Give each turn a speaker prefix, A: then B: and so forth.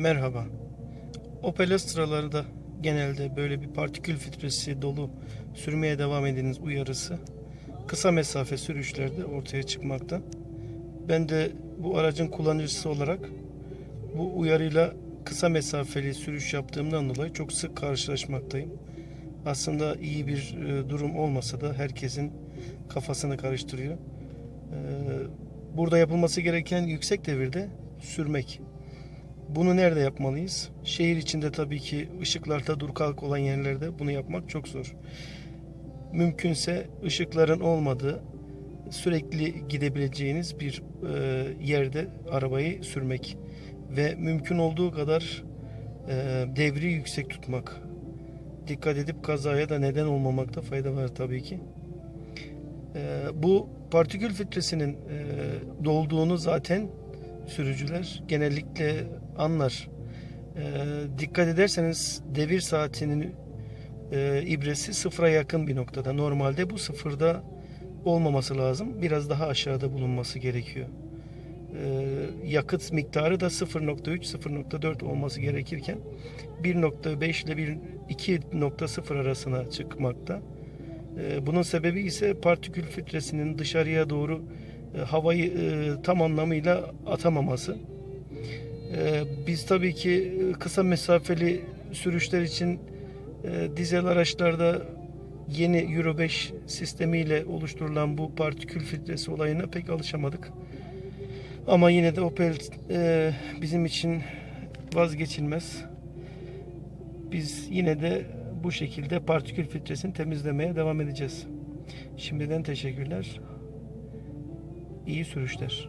A: Merhaba. Opel Astra'larda genelde böyle bir partikül filtresi dolu sürmeye devam ediniz uyarısı kısa mesafe sürüşlerde ortaya çıkmakta. Ben de bu aracın kullanıcısı olarak bu uyarıyla kısa mesafeli sürüş yaptığımdan dolayı çok sık karşılaşmaktayım. Aslında iyi bir e, durum olmasa da herkesin kafasını karıştırıyor. E, Burada yapılması gereken yüksek devirde sürmek. Bunu nerede yapmalıyız? Şehir içinde tabii ki ışıklarda dur kalk olan yerlerde bunu yapmak çok zor. Mümkünse ışıkların olmadığı sürekli gidebileceğiniz bir e, yerde arabayı sürmek ve mümkün olduğu kadar e, devri yüksek tutmak. Dikkat edip kazaya da neden olmamakta fayda var tabii ki. E, bu partikül filtresinin e, dolduğunu zaten sürücüler genellikle anlar. E, dikkat ederseniz devir saatinin e, ibresi sıfıra yakın bir noktada. Normalde bu sıfırda olmaması lazım. Biraz daha aşağıda bulunması gerekiyor. E, yakıt miktarı da 0.3 0.4 olması gerekirken 1.5 ile 1 2.0 arasına çıkmakta. E, bunun sebebi ise partikül filtresinin dışarıya doğru havayı e, tam anlamıyla atamaması. E, Biz tabii ki e, kısa mesafeli sürüşler için e, dizel araçlarda yeni Euro 5 sistemiyle oluşturulan bu partikül filtresi olayına pek alışamadık. Ama yine de Opel e, bizim için vazgeçilmez. Biz yine de bu şekilde partikül filtresini temizlemeye devam edeceğiz. Şimdiden teşekkürler. İyi sürüşler.